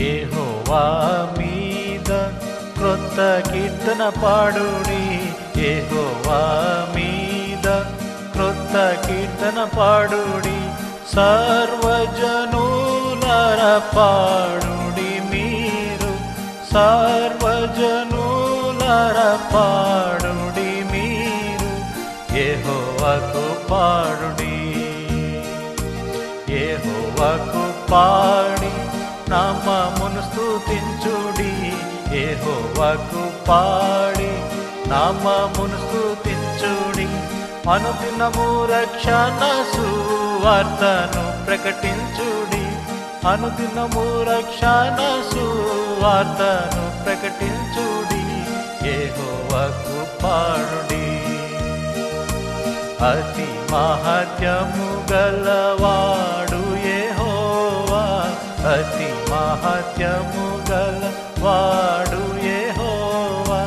ఏహోవా మీద క్రొత్త కీర్తన పాడుడి. ఏహోవా మీద క్రొత్త కీర్తన పాడుడి. సర్వజనులర పాడుడి మీరు. సర్వజనులర పాడుడి మీరు. ఏహోవకు పాడుడి. ఏహోవకు పాడు నామమును స్తుతించుడి ఏహోవకు పాడి. నామమును స్థుతించుడి అనుదినము రక్షణ సువార్తను ప్రకటించుడి. అనుదినము రక్షణ సువార్తను ప్రకటించుడి ఏహోవకు పాడుడి. అతి మహత్యము గలవా వాక్యము గల వాడు ఏహోవా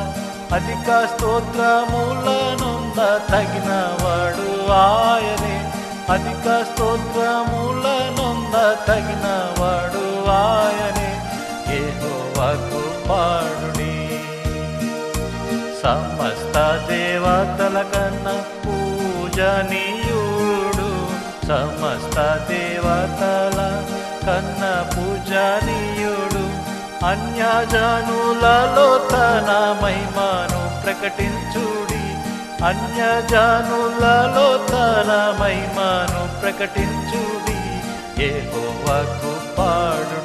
అధిక స్తోత్రములనుంద తగిన వాడు ఆయనే. అధిక స్తోత్రములనుంద తగిన వాడు ఆయనే. ఏహోవాకు పాడుడి సమస్త దేవతల కన్నా పూజనీయుడు. సమస్త దేవతల కన్న పూజనీయుడు అన్యజానులలో తన మహిమను ప్రకటించుడి. అన్యజానులలో తన మహిమను ప్రకటించుడి. ఏహోవకు పాడు